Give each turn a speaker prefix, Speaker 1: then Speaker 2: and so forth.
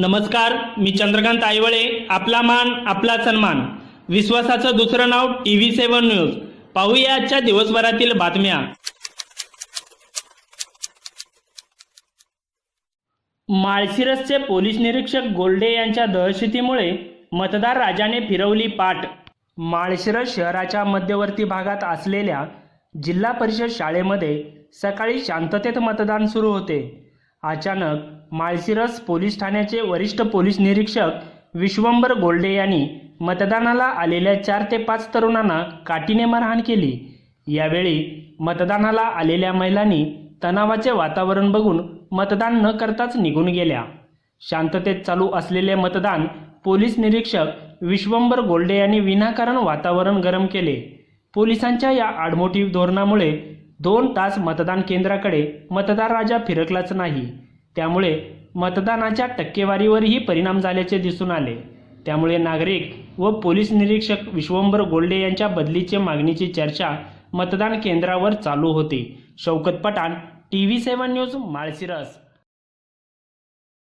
Speaker 1: नमस्कार मी चंद्रकांत आयवळे आपला मान आपला सन्मान. विश्वासाचं दुसरं नाव टी व्ही सेवन न्यूज. पाहूया आजच्या दिवसभरातील बातम्या. माळशिरसचे पोलीस निरीक्षक गोल्डे यांच्या दहशतीमुळे मतदार राजाने फिरवली पाठ. माळशिरस शहराच्या मध्यवर्ती भागात असलेल्या जिल्हा परिषद शाळेमध्ये सकाळी शांततेत मतदान सुरू होते. अचानक माळशिरस पोलीस ठाण्याचे वरिष्ठ पोलीस निरीक्षक विश्वंभर गोल्डे यांनी मतदानाला आलेल्या चार ते पाच तरुणांना काठीने मारहाण केली. यावेळी मतदानाला आलेल्या महिलांनी तणावाचे वातावरण बघून मतदान न करताच निघून गेल्या. शांततेत चालू असलेले मतदान पोलीस निरीक्षक विश्वंभर गोल्डे यांनी विनाकारण वातावरण गरम केले. पोलिसांच्या या आडमोठी धोरणामुळे दोन तास मतदान केंद्राकडे मतदार राजा फिरकलाच नाही. त्यामुळे मतदानाच्या टक्केवारीवरही परिणाम झाल्याचे दिसून आले. त्यामुळे नागरिक व पोलीस निरीक्षक विश्वंभर गोल्डे यांच्या बदलीचे मागणीची चर्चा मतदान केंद्रावर चालू होती. Shaukat Pathan TV seven news Malshiras.